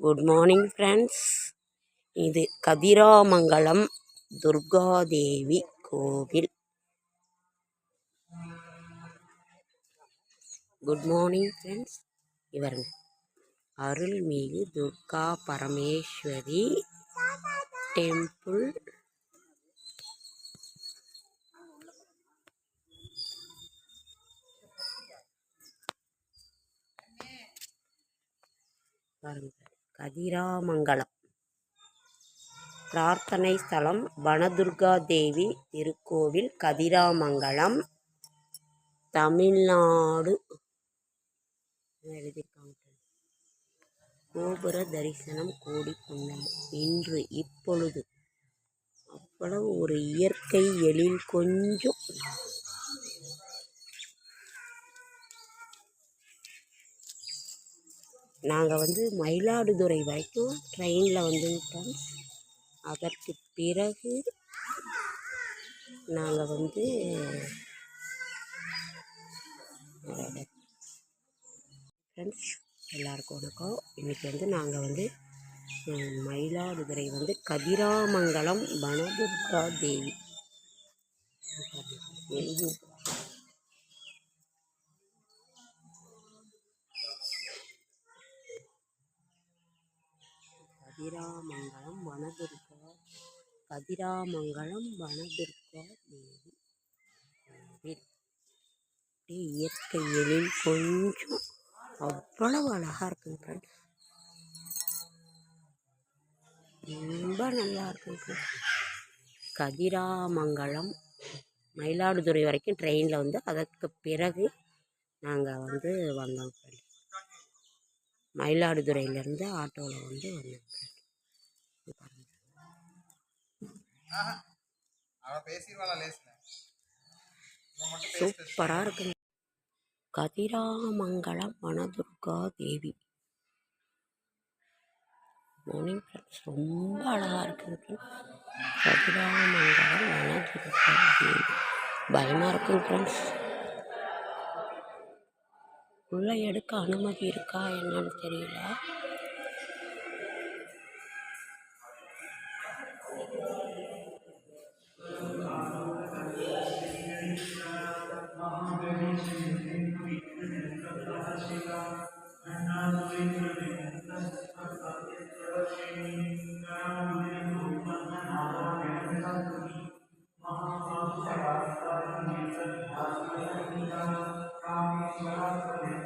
Good morning friends இது கதிராமங்கலம் துர்காதேவி கோவில். Good morning friends இவருங்க அருள்மிகு துர்கா பரமேஸ்வரி டெம்பிள். பாருங்கள் கதிராமங்கலம். பிரார்த்தனை ஸ்தலம் வனதுர்கா தேவி திருக்கோவில் கதிராமங்கலம். தமிழ்நாடு. எழுதியிருக்காங்க கோபுர தரிசனம் கோடி புண்ணியம். இன்று இப்பொழுது. அவ்வளவு ஒரு இயற்கை எழில் கொஞ்சம் நாங்கள் வந்து மயிலாடுதுறை வரைக்கும் ட்ரெயினில் வந்துட்டோம் அதற்கு பிறகு நாங்கள் வந்து ஃப்ரெண்ட்ஸ் எல்லாருக்கும் வணக்கம் இன்றைக்கி வந்து நாங்கள் வந்து மயிலாடுதுறை வந்து கதிராமங்கலம் வனதுர்கா தேவி எழுதியிருக்கு. கதிராமங்கலம் வனதுர்கா கதிராமங்கலம் வனதுர்கா தேவி அப்படியே இயற்கை எழில் கொஞ்சம் அவ்வளவு அழகாக இருக்குங்க ரொம்ப நல்லா இருக்குங்க கதிராமங்கலம் மயிலாடுதுறை வரைக்கும் ட்ரெயினில் வந்து அதற்கு பிறகு நாங்கள் வந்து வந்தோம் மயிலாடுதுறையிலேருந்து ஆட்டோவில் வந்து வந்தோம் சூப்பராக இருக்குங்க. கதிராமங்கலம் வனதுர்கா தேவி. மார்னிங் ஃப்ரெண்ட்ஸ் ரொம்ப அழகாக இருக்குங்க ஃப்ரெண்ட்ஸ் கதிராமங்கலம் வனதுர்கா தேவி. பயமாக இருக்குங்க ஃப்ரெண்ட்ஸ் உள்ளே எடுக்க அனுமதி இருக்கா என்னன்னு தெரியல.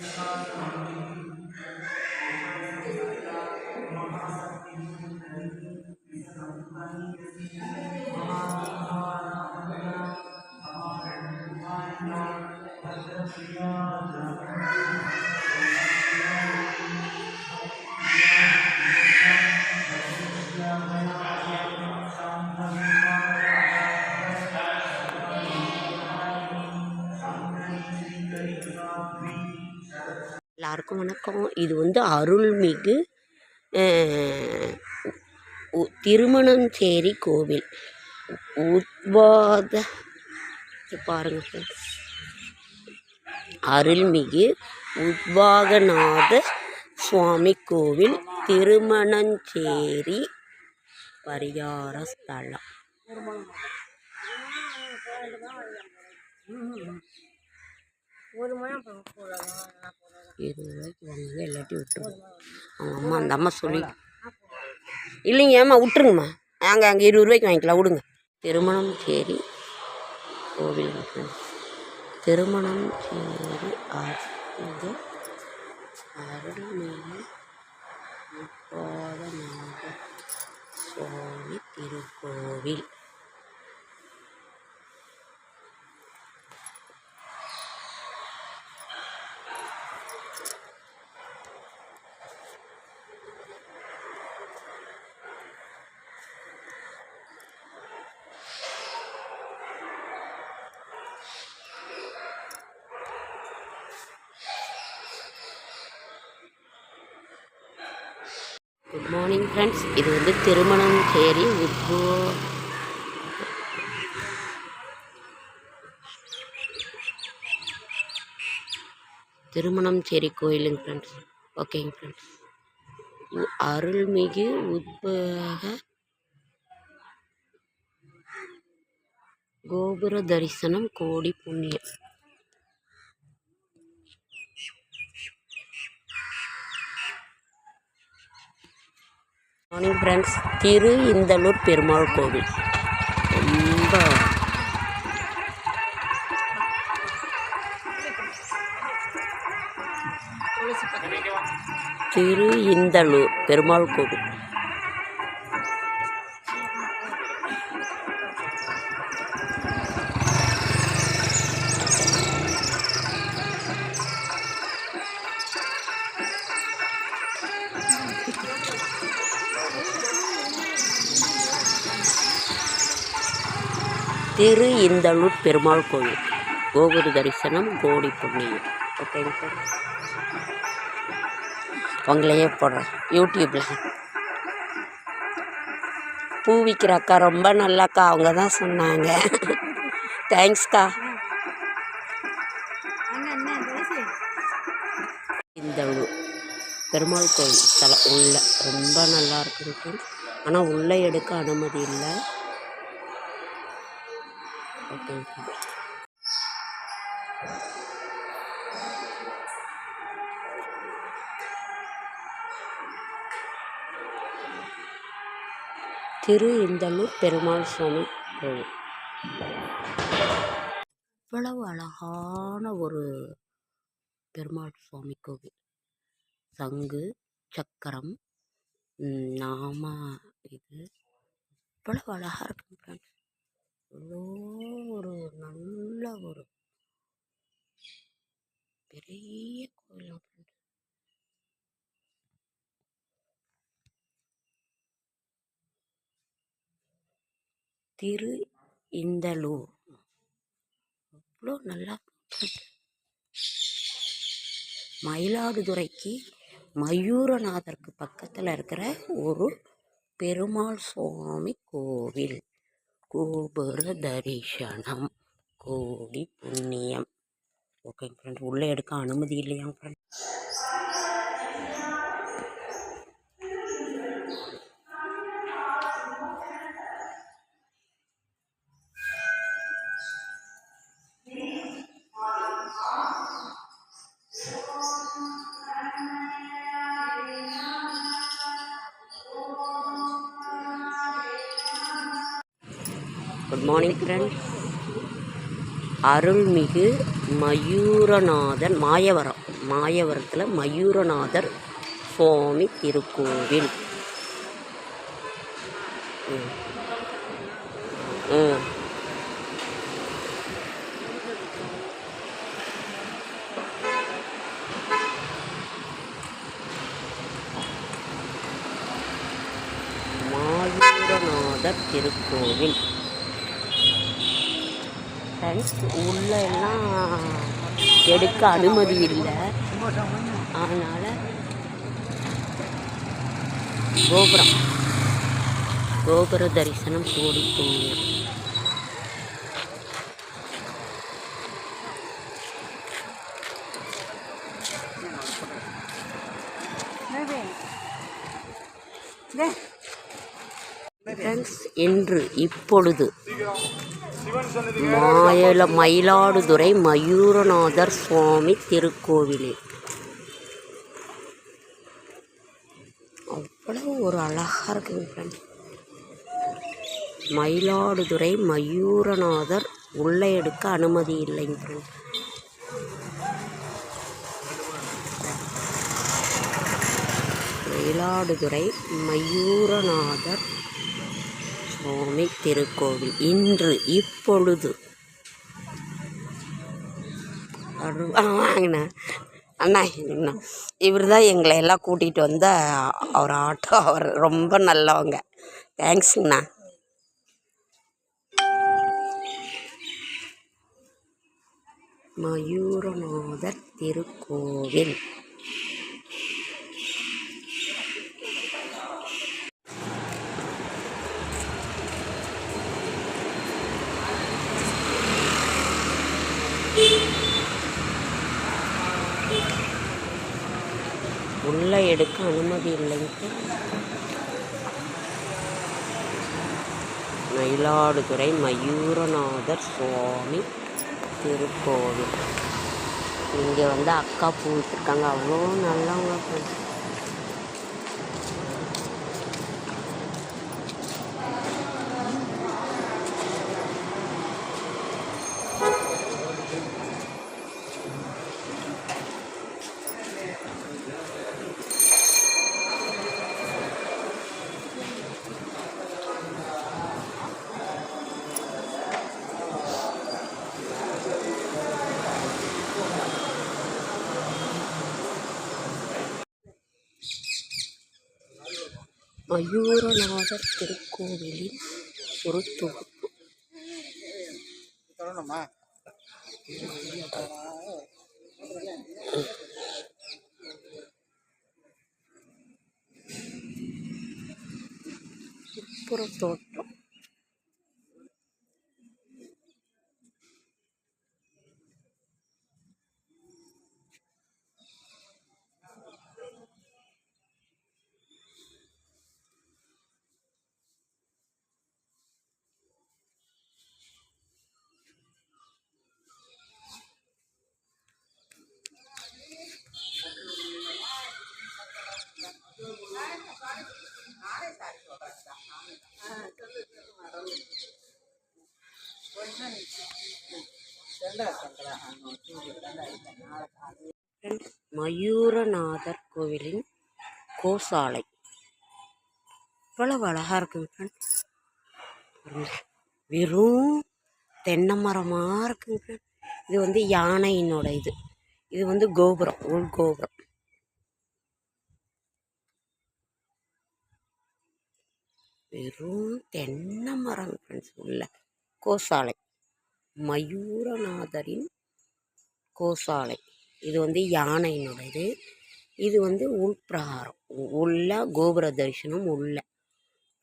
Amen. எல்லாருக்கும் வணக்கம். இது வந்து அருள்மிகு உ- திருமணஞ்சேரி கோவில். உத்வாத பாருங்க அருள்மிகு உத்வாகநாத சுவாமி கோவில் திருமணஞ்சேரி பரிகார ஸ்தலம். இருபது ரூபாய்க்கு வாங்குங்க இல்லாட்டி விட்டுருங்க. அவங்க அம்மா அந்த அம்மா சொல்லி இல்லைங்க ஏம்மா விட்டுருங்கம்மா. நாங்கள் அங்கே இருபது ரூபாய்க்கு வாங்கிக்கலாம் விடுங்க. திருமணம் சரி கோவில் திருமணம் சரி இது அருள்மிகு முப்பாதநாத சுவாமி திருக்கோவில். குட் மார்னிங் ஃப்ரெண்ட்ஸ் இது வந்து திருமணம் சேரி உத்போ திருமணம் சேரி கோயிலுங்க ஃப்ரெண்ட்ஸ் ஓகேங்க ஃப்ரெண்ட்ஸ் அருள்மிகு உத்பக கோபுர தரிசனம் கோடி புண்ணியம். மார்னிங் ஃப்ரெண்ட்ஸ் திரு இந்தலூர் பெருமாள் கோவில். ரொம்ப. திரு இந்தலூர் பெருமாள் கோவில். திரு இந்தளூர் பெருமாள் கோவில் கோபுர தரிசனம் கோடி புண்ணியம். ஓகேங்க சார் உங்களையே போடுறேன். யூடியூப்பில் பூ விற்கிற அக்கா ரொம்ப நல்லாக்கா அவங்க தான் சொன்னாங்க. தேங்க்ஸ்க்கா இந்த பெருமாள் கோவில் தலை உள்ள ரொம்ப நல்லா இருக்குது ஆனால் உள்ளே எடுக்க அனுமதி இல்லை. ஓகே திரு இந்தலூர் பெருமாள் சுவாமி கோவில். இவ்வளவு அழகான ஒரு பெருமாள் சுவாமி கோவில். சங்கு சக்கரம் ம், நாம இது. இவ்வளவு அழகாக இருக்கும் ஃப்ரெண்ட்ஸ் இவ்வளோ ஒரு நல்ல ஒரு பெரிய கோவில் திரு இந்தலூர். அவ்வளோ நல்லா மயிலாடுதுறைக்கு மயூரநாதருக்கு பக்கத்தில் இருக்கிற ஒரு பெருமாள் சுவாமி கோவில். கோபுர தரிசனம் கோடி புண்ணியம். ஓகேங்க ஃப்ரெண்ட் உள்ளே எடுக்க அனுமதி இல்லையாங்க friend Thank you. Good morning friend அருள்மிகு மயூரநாதன் மாயவரம். மாயவரத்தில் மயூரநாதர் சுவாமி திருக்கோவில். மாயூரநாதர் திருக்கோவில். ஃப்ரெண்ட்ஸ் உள்ள எல்லாம் எடுக்க அனுமதி இல்லை. அதனால் கோபுரம். கோபுர தரிசனம் கோடி புண்ணியம் ஃப்ரெண்ட்ஸ் இன்று இப்பொழுது. மாயல மயிலாடுதுறை மயூரநாதர் சுவாமி திருக்கோவில். அவ்வளோ ஒரு அழகாக இருக்குங்க ஃப்ரெண்ட்ஸ் மயிலாடுதுறை மயூரநாதர் உள்ளே எடுக்க அனுமதி இல்லைங்க ஃப்ரெண்ட்ஸ் மயிலாடுதுறை மயூரநாதர் பூமி திருக்கோவில். இன்று இப்பொழுது. அரு- வாங்கண்ணா அண்ணா அண்ணா இவர் தான் எங்களை எல்லாம் கூட்டிகிட்டு வந்த அவர் ஆட்டோ. அவர் ரொம்ப நல்லவங்க. தேங்க்ஸுங்கண்ணா. மயூரநாதர் திருக்கோவில். உள்ள எடுக்க அனுமதி இல்லைங்க மயிலாடுதுறை மயூரநாதர் சுவாமி திருக்கோவில். இங்கே வந்து அக்கா பூ அவ்வளோ நல்லவங்க. மயூரநாதர் திருக்கோவிலின் ஒரு தொகுப்பு சொல்லணுமா உட்புற தோற்றம் மயூரநாதர் கோவிலின் கோசாலை. இவ்வளவு அழகா இருக்குங்க ஃப்ரெண்ட்ஸ் வெறும் தென்னை மரமாக இருக்குங்க friends. இது வந்து யானையினோட இது. இது வந்து கோபுரம் உள் கோபுரம். வெறும் தென்னை மரம் ஃப்ரெண்ட்ஸ் உள்ள கோசாலை. மயூரநாதரின் கோசாலை. இது வந்து யானையினுடையது. இது வந்து உள்பிரகாரம் உள்ள கோபுர தரிசனம் உள்ள.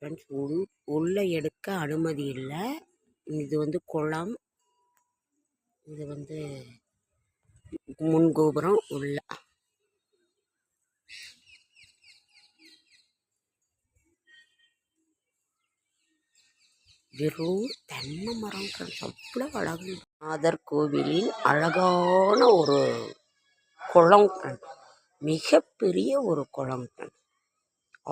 ஃப்ரெண்ட்ஸ் உள் உள்ளே எடுக்க அனுமதி இல்லை. இது வந்து குளம். இது வந்து முன் கோபுரம் உள்ள. வெறும் தென்னை மரம் ஃப்ரெண்ட்ஸ் அவ்வளோ அழகு. நாதர் கோவிலின் அழகான ஒரு குளம் மிகப்பெரிய ஒரு குளம் ஃப்ரெண்ட்ஸ்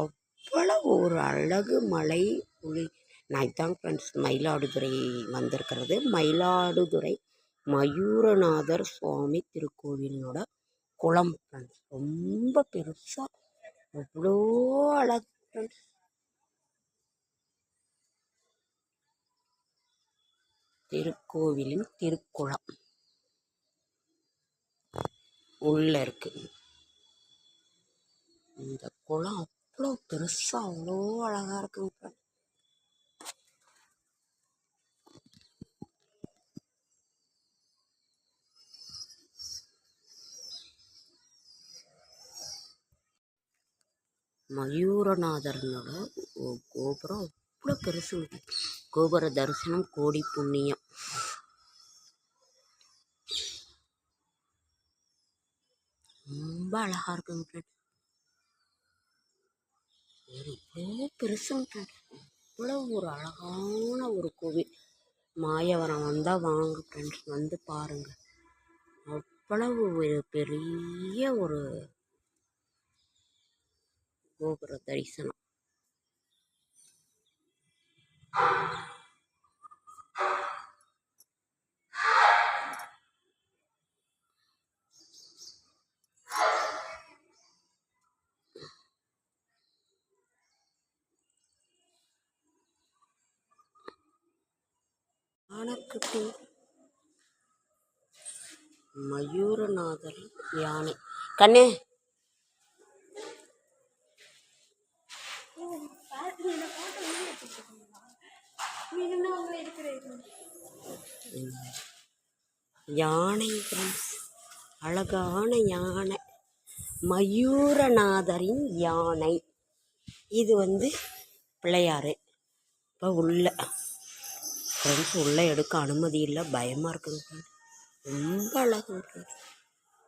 அவ்வளவு ஒரு அழகு மலை ஒளி. நான் இதான் ஃப்ரெண்ட்ஸ் மயிலாடுதுறை வந்திருக்கிறது. மயிலாடுதுறை மயூரநாதர் சுவாமி திருக்கோவிலோட குளம் ஃப்ரெண்ட்ஸ் ரொம்ப பெருசாக அவ்வளோ அழகு ஃப்ரெண்ட்ஸ் திருக்கோவிலின் திருக்குளம். உள்ள இருக்கு. இந்த குளம் அவ்வளோ பெருசா அவ்வளோ அழகா இருக்குங்க மயூரநாதரனோட கோபுரம் அவ்வளோ பெருசுங்க கோபுர தரிசனம் கோடி புண்ணியம். ரொம்ப அழகா இருக்குங்க ஃப்ரெண்ட் இவ்வளோ பெருசுங்க ஃப்ரெண்ட் இவ்வளோ ஒரு அழகான ஒரு கோவில். மாயவரம் வந்தால் வாங்க ஃப்ரெண்ட்ஸ் வந்து பாருங்க. அவ்வளவு ஒரு பெரிய ஒரு கோபுர தரிசனம். ஆனக்குட்டி மயூரநாதர் யானை. கண்ணே. யானை அழகான யானை. மயூரநாதரின் யானை. இது வந்து பிள்ளையாறு இப்போ உள்ள ஃப்ரெண்ட்ஸ் உள்ளே எடுக்க அனுமதி இல்லை. பயமாக இருக்குது ரொம்ப ரொம்ப அழகுங்க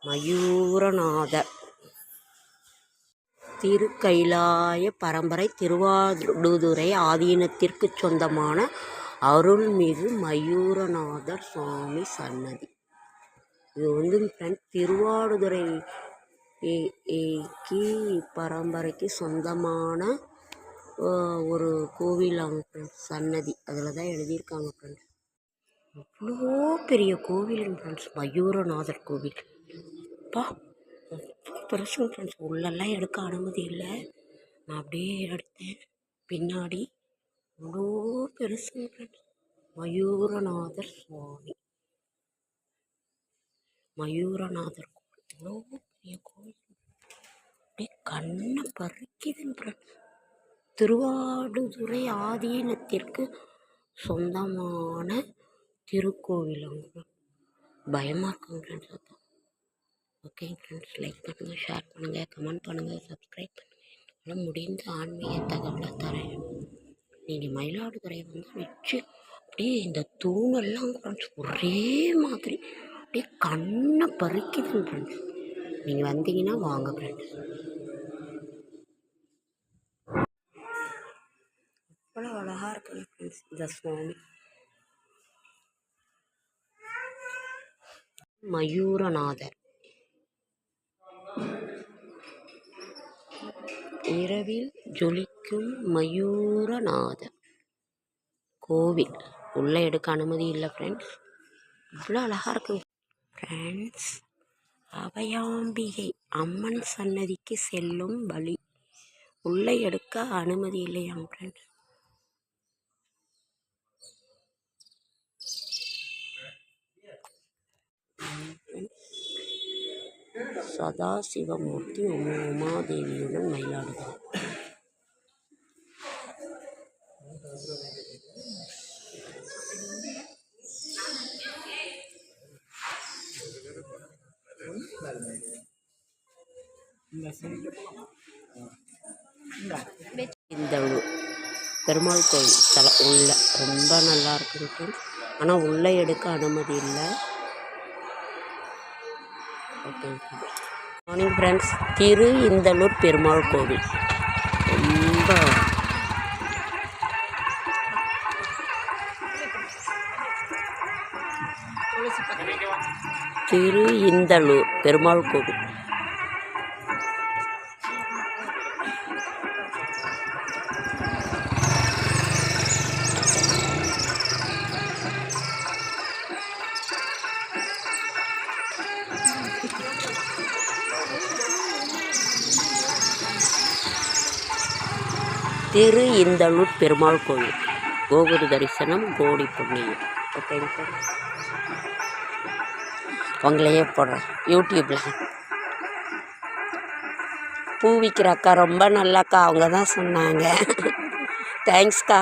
மயூரநாதர் திருக்கைலாய பரம்பரை திருவாடுதுறை ஆதீனத்திற்கு சொந்தமான அருள்மிகு மயூரநாதர் சுவாமி சன்னதி. இது வந்து ஃப்ரெண்ட் திருவாடுதுறை பரம்பரைக்கு சொந்தமான ஒரு கோவில் அவங்க ஃப்ரெண்ட்ஸ் சன்னதி. அதில் தான் எழுதியிருக்காங்க ஃப்ரெண்ட்ஸ் அவ்வளோ பெரிய கோவிலுங்க ஃப்ரெண்ட்ஸ் மயூரநாதர் கோவில். அப்பா அவ்வளோ பெருசுங்க ஃப்ரெண்ட்ஸ் உள்ளெல்லாம் எடுக்க அனுமதி இல்லை. நான் அப்படியே எடுத்தேன். பின்னாடி அவ்வளோ பெருசுங்க ஃப்ரெண்ட்ஸ் மயூரநாதர் சுவாமி. மயூரநாதர் கோவில். அவ்வளோ பெரிய கோவில். அப்படியே கண்ணை பறிக்குதுங்க ஃப்ரெண்ட்ஸ் திருவாடுதுறை ஆதீனத்திற்கு சொந்தமான திருக்கோவில் பயமாக இருக்குங்க ஃப்ரெண்ட்ஸ் அதான் ஓகே ஃப்ரெண்ட்ஸ் லைக் பண்ணுங்கள் ஷேர் பண்ணுங்கள் கமெண்ட் பண்ணுங்கள் சப்ஸ்கிரைப் பண்ணுங்கள் முடிந்த ஆன்மீக தகவலை தரேன். நீங்கள் மயிலாடுதுறை வந்து வச்சு அப்படியே இந்த தூணெல்லாம் ஃப்ரெண்ட்ஸ் ஒரே மாதிரி அப்படியே கண்ணை பறிக்குதுங்க ஃப்ரெண்ட்ஸ் நீங்கள் வந்தீங்கன்னா வாங்க ஃப்ரெண்ட்ஸ் அவ்வளோ அழகாக இருக்குங்க ஃப்ரெண்ட்ஸ் இந்த சுவாமி. மயூரநாதர். இரவில் ஜொலிக்கும் மயூரநாதர். கோவில். உள்ளே எடுக்க அனுமதி இல்லை ஃப்ரெண்ட்ஸ் இவ்வளோ அழகாக இருக்கும் ஃப்ரெண்ட்ஸ் அபயாம்பிகை அம்மன் சன்னதிக்கு செல்லும் வழி. உள்ளே எடுக்க அனுமதி இல்லையாம் ஃப்ரெண்ட்ஸ் சதாசிவமூர்த்தி உமா உமாதேவியுடன் மயிலாடுதுறை. இந்த பெருமாள் கோயில் தலை உள்ள ரொம்ப நல்லா இருக்கு ஆனால் உள்ளே எடுக்க அனுமதி இல்லை. Okay. Morning friends Thiru Indalur Perumal கோவில். ரொம்ப. திரு இந்தலூர் பெருமாள் கோவில். திரு இந்தளூர் பெருமாள் கோயில். கோபுர தரிசனம் கோடி புண்ணியம். ஓகேங்க சார் உங்களையே போடுறேன். யூடியூப்பில் பூ விற்கிற அக்கா ரொம்ப நல்லாக்கா அவங்க தான் சொன்னாங்க தேங்க்ஸ்க்கா